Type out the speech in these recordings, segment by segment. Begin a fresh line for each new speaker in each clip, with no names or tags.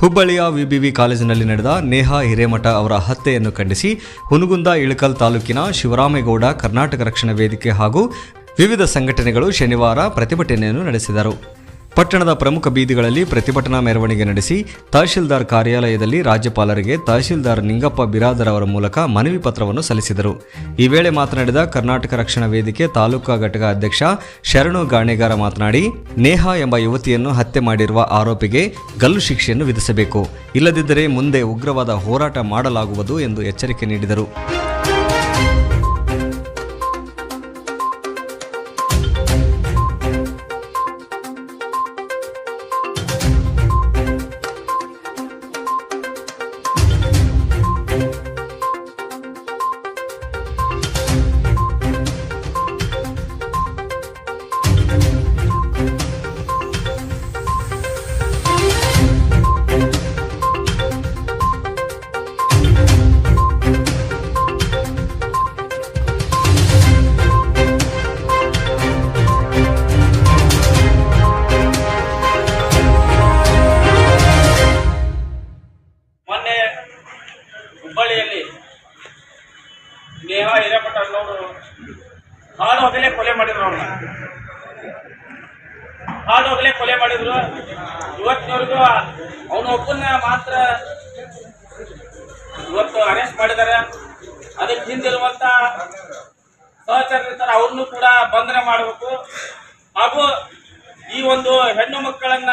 ಹುಬ್ಬಳ್ಳಿಯ ವಿಬಿವಿ ಕಾಲೇಜಿನಲ್ಲಿ ನಡೆದ ನೇಹಾ ಹಿರೇಮಠ ಅವರ ಹತ್ಯೆಯನ್ನು ಖಂಡಿಸಿ ಹುನಗುಂದ ಇಳಕಲ್ ತಾಲೂಕಿನ ಶಿವರಾಮೇಗೌಡ ಕರ್ನಾಟಕ ರಕ್ಷಣಾ ವೇದಿಕೆ ಹಾಗೂ ವಿವಿಧ ಸಂಘಟನೆಗಳು ಶನಿವಾರ ಪ್ರತಿಭಟನೆಯನ್ನು ನಡೆಸಿದರು. ಪಟ್ಟಣದ ಪ್ರಮುಖ ಬೀದಿಗಳಲ್ಲಿ ಪ್ರತಿಭಟನಾ ಮೆರವಣಿಗೆ ನಡೆಸಿ ತಹಶೀಲ್ದಾರ್ ಕಾರ್ಯಾಲಯದಲ್ಲಿ ರಾಜ್ಯಪಾಲರಿಗೆ ತಹಶೀಲ್ದಾರ್ ನಿಂಗಪ್ಪ ಬಿರಾದರ್ ಅವರ ಮೂಲಕ ಮನವಿ ಪತ್ರವನ್ನು ಸಲ್ಲಿಸಿದರು. ಈ ವೇಳೆ ಮಾತನಾಡಿದ ಕರ್ನಾಟಕ ರಕ್ಷಣಾ ವೇದಿಕೆ ತಾಲೂಕಾ ಘಟಕ ಅಧ್ಯಕ್ಷ ಶರಣು ಗಾಣೆಗಾರ ಮಾತನಾಡಿ, ನೇಹಾ ಎಂಬ ಯುವತಿಯನ್ನು ಹತ್ಯೆ ಮಾಡಿರುವ ಆರೋಪಿಗೆ ಗಲ್ಲು ಶಿಕ್ಷೆಯನ್ನು ವಿಧಿಸಬೇಕು. ಇಲ್ಲದಿದ್ದರೆ ಮುಂದೆ ಉಗ್ರವಾದ ಹೋರಾಟ ಮಾಡಲಾಗುವುದು ಎಂದು ಎಚ್ಚರಿಕೆ ನೀಡಿದರು.
ಹಾಡು ಹಗಲೇ ಕೊಲೆ ಮಾಡಿದ್ರು. ಇವತ್ತಿನವರೆಗೂ ಅವನೊಬ್ಬನ ಮಾತ್ರ ಇವತ್ತು ಅರೆಸ್ಟ್ ಮಾಡಿದ್ದಾರೆ ಅದಕ್ಕೆ ಹಿಂದಿರುವಂತ ಸಹಚರಿರ್ತಾರೆ ಅವ್ರನ್ನೂ ಕೂಡ ಬಂಧನ ಮಾಡಬೇಕು. ಹಾಗೂ ಈ ಒಂದು ಹೆಣ್ಣು ಮಕ್ಕಳನ್ನ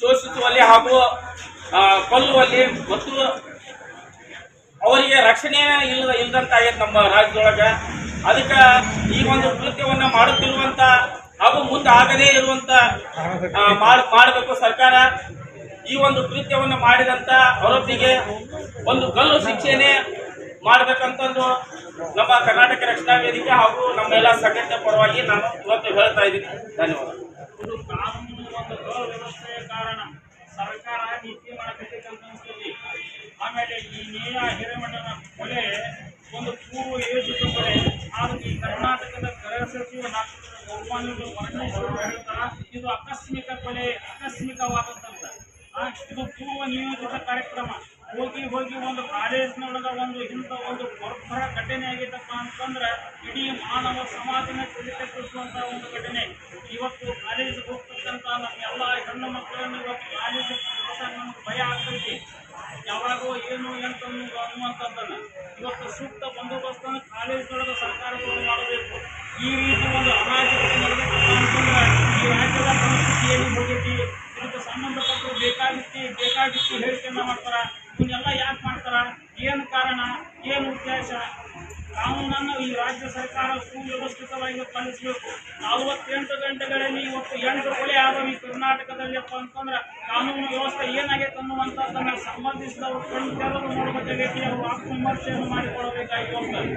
ಶೋಷಿಸುವಲ್ಲಿ ಹಾಗೂ ಕೊಲ್ಲುವಲ್ಲಿ ಮತ್ತು ಅವರಿಗೆ ರಕ್ಷಣೆ ಇಲ್ಲ ಇಲ್ದಂತಾಗೈತೆ ನಮ್ಮ ರಾಜ್ಯದೊಳಗೆ. ಅದಕ್ಕೆ ಈ ಒಂದು ಕೃತ್ಯವನ್ನ ಮಾಡುತ್ತಿರುವಂತ ಹಾಗೂ ಮುಂದೆ ಆಗದೇ ಇರುವಂತ ಮಾಡ್- ಮಾಡಬೇಕು ಸರ್ಕಾರ. ಈ ಒಂದು ಕೃತ್ಯವನ್ನು ಮಾಡಿದಂತ ಆರೋಪಿಗೆ ಒಂದು ಕಲ್ಲು ಶಿಕ್ಷೆನೆ ಮಾಡ್ಬೇಕಂತಂದು ನಮ್ಮ ಕರ್ನಾಟಕ ರಕ್ಷಣಾ ವೇದಿಕೆ ಹಾಗೂ ನಮ್ಮ ಎಲ್ಲ ಸಂಘಟನೆ ಪರವಾಗಿ ನಾನು ಇವತ್ತು ಹೇಳ್ತಾ ಇದ್ದೀನಿ. ಧನ್ಯವಾದ. ಇದು ಕಾನೂನು ಒಂದು ಕಾರಣ. ಸರ್ಕಾರ ನೀತಿ ಮಾಡಬೇಕಂತ ಅನಿಸ್ತದೆ ಆಮೇಲೆ ಈ ನೀರ ಹಿರೇಮಠನ ಕೊಲೆ ಒಂದು ಪೂರ್ವ ಯೋಜಿತ ಕೊಲೆ ಗೌರವಾನ್ವಿತ ಪರಮೇಶ್ವರ್ ಹೇಳ್ತಾರ ಇದು ಆಕಸ್ಮಿಕ ಕೊಲೆ ಆಕಸ್ಮಿಕವಾದಂತಂತ. ಆ, ಇದು ಪೂರ್ವ ನಿಯೋಜಿತ ಕಾರ್ಯಕ್ರಮ. ಹೋಗಿ ಹೋಗಿ ಒಂದು ಕಾಲೇಜಿನೊಳಗ ಒಂದು ಇಂಥ ಒಂದು ಬರ್ಬರ ಘಟನೆ ಆಗಿದ್ದಪ್ಪ ಅಂತಂದ್ರೆ ಇಡೀ ಮಾನವ ಸಮಾಜನ ತಿಳಿತಗೊಳಿಸುವಂತ ಒಂದು ಘಟನೆ. ಇವತ್ತು ಕಾಲೇಜಿಗೆ ಹೋಗ್ತಕ್ಕಂಥ ನಮ್ಮೆಲ್ಲ ಹೆಣ್ಣು ಮಕ್ಕಳನ್ನು ಇವತ್ತು ಕಳ್ಸಕ್ಕೆ ನಮ್ಗೆ ಭಯ ಆಗ್ತೈತಿ. ಯಾವಾಗೋ ಏನು ಎಂತ ಅನ್ನುವಂಥದ್ದನ್ನು. ಇವತ್ತು ಸೂಕ್ತ ಬಂದೋಬಸ್ತನ್ನು ಕಾಲೇಜಿನೊಳಗೆ ಸರ್ಕಾರಗಳು ಮಾಡಬೇಕು. ಈ ರೀತಿ ಒಂದು ಏನು ಹೋಗೈತಿ. ಇದಕ್ಕೆ ಸಂಬಂಧಪಟ್ಟರು ಬೇಕಾಗಿತ್ತು ಬೇಕಾಗಿತ್ತು ಹೇಳಿಕೆಯನ್ನ ಮಾಡ್ತಾರ. ಇವನ್ನೆಲ್ಲ ಯಾಕೆ ಮಾಡ್ತಾರ? ಏನು ಕಾರಣ? ಏನು ಉದ್ದೇಶ? ಕಾನೂನನ್ನು ಈ ರಾಜ್ಯ ಸರ್ಕಾರ ಸುವ್ಯವಸ್ಥಿತವಾಗಿ ಪಾಲಿಸಬೇಕು. ನಲವತ್ತೆಂಟು ಗಂಟೆಗಳಲ್ಲಿ ಇವತ್ತು ಎಂಟು ಕೊಲೆ ಆದವು ಈ ಕರ್ನಾಟಕದಲ್ಲಿ ಅಪ್ಪ ಅಂತಂದ್ರೆ ಕಾನೂನು ವ್ಯವಸ್ಥೆ ಏನಾಗೈತೆ ಅನ್ನುವಂಥದ್ದನ್ನು ಸಂಬಂಧಿಸಿದವರು ಕಣ್ಣು ತೆರೆದು ನೋಡಬೇಕಾಗೈತಿ ಅವರು ಆತ್ಮವಿಮರ್ಶೆಯನ್ನು ಮಾಡಿಕೊಳ್ಳಬೇಕಾಗಿ ಹೋಗ್ತಾರೆ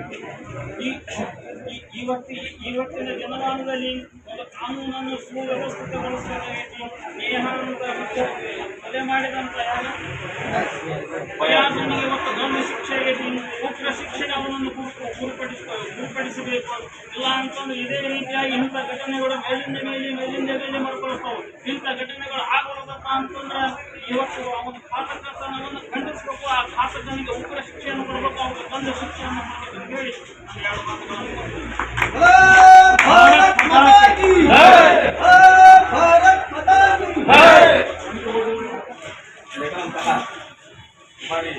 ಈ
ಇವತ್ತು ಇವತ್ತಿನ ಜನಮಾನದಲ್ಲಿ ಕಾನೂನನ್ನು ಸುವ್ಯವಸ್ಥಿತಗೊಳಿಸಬೇಕು ನೇಹ ಅಂತ ಮತ್ತು ಕೊಲೆ ಮಾಡಿದಂತ ಯಾರು ಇವತ್ತು ದೊಡ್ಡ ಶಿಕ್ಷೆಗೆ ಉಗ್ರ ಶಿಕ್ಷೆಗೆ ಅವನನ್ನು ಗುರು- ಗುರುಪಡಿಸ ಗುರುಪಡಿಸಬೇಕು ಇಲ್ಲ ಅಂತಂದ್ರೆ ಇದೇ ರೀತಿಯಾಗಿ ಇಂಥ ಘಟನೆಗಳು ಮೇಲಿಂದ ಮೇಲೆ ಮೇಲಿಂದ ಮೇಲೆ ಮಾಡ್ಕೊಳ್ತಾವೆ. ಇಂಥ ಘಟನೆಗಳು ಆಗೋದಪ್ಪ ಅಂತಂದ್ರೆ ಇವತ್ತು ಅವನ ಪಾತಕತನವನ್ನು ಖಂಡಿಸಬೇಕು. ಆ ಪಾತಕನಿಗೆ ಉಗ್ರ ಶಿಕ್ಷೆಯನ್ನು ಕೊಡಬೇಕು. ಅವನಿಗೆ ಬಂದ ಶಿಕ್ಷೆಯನ್ನು ಕೊಡಬೇಕು ಹೇಳಿ. ಎರಡು ಮಾತುಗಳನ್ನು ನಡೆದಂತಹ ಮಾಡಿ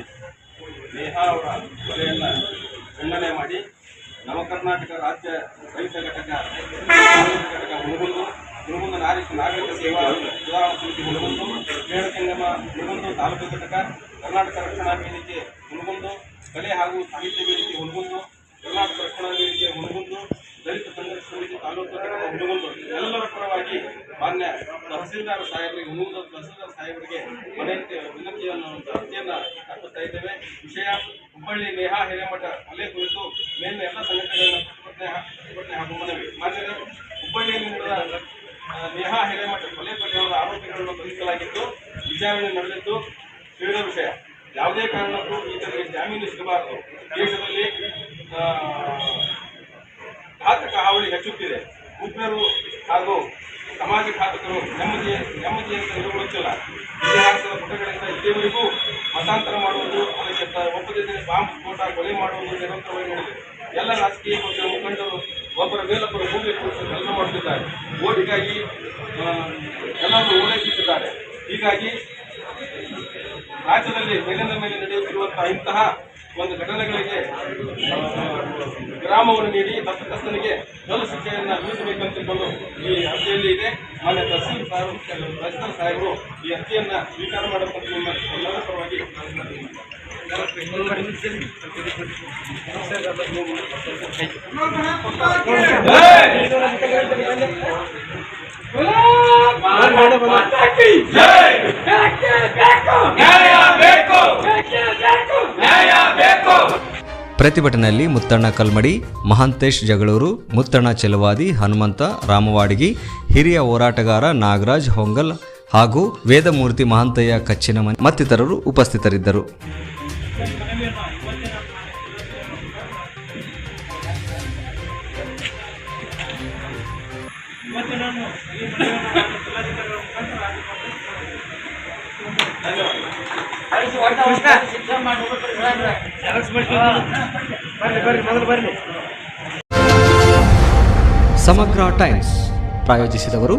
ನೇಹ ಅವರ ಕೊಲೆಯನ್ನು ಖಂಡನೆ ಮಾಡಿ ನವ ಕರ್ನಾಟಕ ರಾಜ್ಯ ರೈತ ಘಟಕ ಘಟಕ ಹುಣಗುಂದು ಹುಣಗುಂದು ನಾಗರಿಕ ನಾಗರಿಕ ಸೇವಾ ಸುಧಾರಣಾ ಸಮಿತಿ ಹುಣಗುಂದು ಸಂಗಮ ಹುಣಗುಂದು ತಾಲೂಕು ಘಟಕ ಕರ್ನಾಟಕ ರಕ್ಷಣಾ ವೇದಿಕೆ ಹುಣಗುಂದು ಕಲೆ ಹಾಗೂ ಸಾಹಿತ್ಯ ವೇದಿಕೆ ಹುಣಗುಂದು ಕರ್ನಾಟಕ ರಕ್ಷಣಾ ವೇದಿಕೆ ಹುಣಗುಂದು ದಲಿತ ಸಂಘರ್ಷ ಸಮಿತಿ ತಾಲೂಕು ಘಟಕ ಹುಣಗುಂದು ಎಲ್ಲರ ಪರವಾಗಿ ಮಾನ್ಯ ತಹಸೀಲ್ದಾರ್ ಸಾಹೇಬರಿಗೆ ಹುಣಗುಂದು ತಹಸೀಲ್ದಾರ್ ಸಾಹೇಬರಿಗೆ ಮನೆಯಂತೆ ವಿನಂತಿಯನ್ನು ಅರ್ಜಿಯನ್ನು ಹಾಕುತ್ತಾ ಇದ್ದೇವೆ ವಿಷಯ ಹುಬ್ಬಳ್ಳಿ ನೇಹಾ ಹಿರೇಮಠ ಅಲೆ ಕುರಿತು ಮೇಲಿನ ಎಲ್ಲ ಸಂಘಟನೆಗಳನ್ನು ವಿಚಾರಣೆ ನಡೆದಿದ್ದು ತಿಳಿದ ವಿಷಯ. ಯಾವುದೇ ಕಾರಣಕ್ಕೂ ಈತನಿಗೆ ಜಾಮೀನು ಸಿಗಬಾರದು. ದೇಶದಲ್ಲಿ ಘಾತಕ ಹಾವಳಿ ಹೆಚ್ಚುತ್ತಿದೆ. ಉಗ್ರರು ಹಾಗೂ ಸಮಾಜ ಘಾತಕರು ನೆಮ್ಮದಿ ನೆಮ್ಮದಿಯಿಂದ ಇರುವುದಿಲ್ಲ ಇತಿಹಾಸದ ಪುಟಗಳಿಂದ ಇದೇವರೆಗೂ ಮತಾಂತರ ಮಾಡುವುದು, ಅದಕ್ಕೆ ಒಪ್ಪದಿದ್ದರೆ ಬಾಂಬ್ ಸ್ಫೋಟ, ಕೊಲೆ ಮಾಡುವುದು ನಿರಂತರವಾಗಿ ನಡೆದಿದೆ. ಎಲ್ಲ ರಾಜಕೀಯ ಪಕ್ಷದ ಮುಖಂಡರು ಒಬ್ಬರ ಮೇಲೊಬ್ಬರು ಭೂಮಿ ಕೆಲಸ ಮಾಡುತ್ತಿದ್ದಾರೆ. ಓಟಿಗಾಗಿ ಎಲ್ಲರೂ ಓಲೈಸುತ್ತಿದ್ದಾರೆ ಹೀಗಾಗಿ ರಾಜ್ಯದಲ್ಲಿ ಮೇಲಿನ ಮೇಲೆ ನಡೆಯುತ್ತಿರುವಂತಹ ಇಂತಹ ಒಂದು ಘಟನೆಗಳಿಗೆ ಗ್ರಾಮವನ್ನು ವಿರಾಮವನ್ನು ನೀಡಿ ತಪ್ಪಿತಸ್ಥನಿಗೆ ಗಲ್ಲು ಶಿಕ್ಷೆಯನ್ನು ವಿಧಿಸಬೇಕಂತಕೊಂಡು ಈ ಅರ್ಜಿಯಲ್ಲಿ ಇದೆ. ಮಾನ್ಯ ತಹಸೀಲ್ ಸಾಹೇಬ್ ತಹಸೀಲ್ ಸಾಹೇಬರು ಈ ಅರ್ಜಿಯನ್ನು ಸ್ವೀಕಾರ ನಿಮ್ಮ ಎಲ್ಲರ ಪರವಾಗಿ
ಪ್ರತಿಭಟನೆಯಲ್ಲಿ ಮುತ್ತಣ್ಣ ಕಲ್ಮಡಿ, ಮಹಾಂತೇಶ್ ಜಗಳೂರು, ಮುತ್ತಣ್ಣ ಚೆಲುವಾದಿ, ಹನುಮಂತ, ರಾಮವಾಡಗಿ, ಹಿರಿಯ ಹೋರಾಟಗಾರ ನಾಗರಾಜ್ ಹೊಂಗಲ್ ಹಾಗೂ ವೇದಮೂರ್ತಿ ಮಹಾಂತಯ್ಯ ಕಚ್ಚಿನ ಮತ್ತಿತರರು ಉಪಸ್ಥಿತರಿದ್ದರು.
ಇವತ್ತು ನಾನು ಈ ಮನೆಯನ್ನು ಜಿಲ್ಲಾಧಿಕಾರಿಗಳ ಮುಖಾಂತರ ರಾಜ್ಯಪಾಲ
ಸಮಗ್ರ ಟೈಮ್ಸ್ ಪ್ರಾಯೋಜಿಸಿದವರು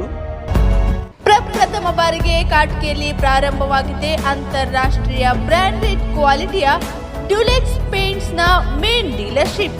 ಪ್ರಪ್ರಥಮ ಬಾರಿಗೆ ಕಾಟ್ಕೆಯಲ್ಲಿ ಪ್ರಾರಂಭವಾಗಿದೆ ಅಂತಾರಾಷ್ಟ್ರೀಯ ಬ್ರಾಂಡೆಡ್ ಕ್ವಾಲಿಟಿಯ ಡ್ಯುಲೆಕ್ಸ್ ಪೇಂಟ್ಸ್ನ ಮೇನ್ ಡೀಲರ್ಶಿಪ್.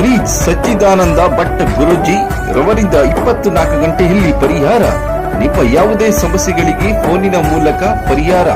ಶ್ರೀ ಸಚ್ಚಿದಾನಂದ ಭಟ್ ಗುರುಜಿ ರವರಿಂದ ಇಪ್ಪತ್ತು ನಾಲ್ಕು ಗಂಟೆಯಲ್ಲಿ ಪರಿಹಾರ. ನಿಮ್ಮ ಯಾವುದೇ ಸಮಸ್ಯೆಗಳಿಗೆ ಫೋನಿನ ಮೂಲಕ ಪರಿಹಾರ.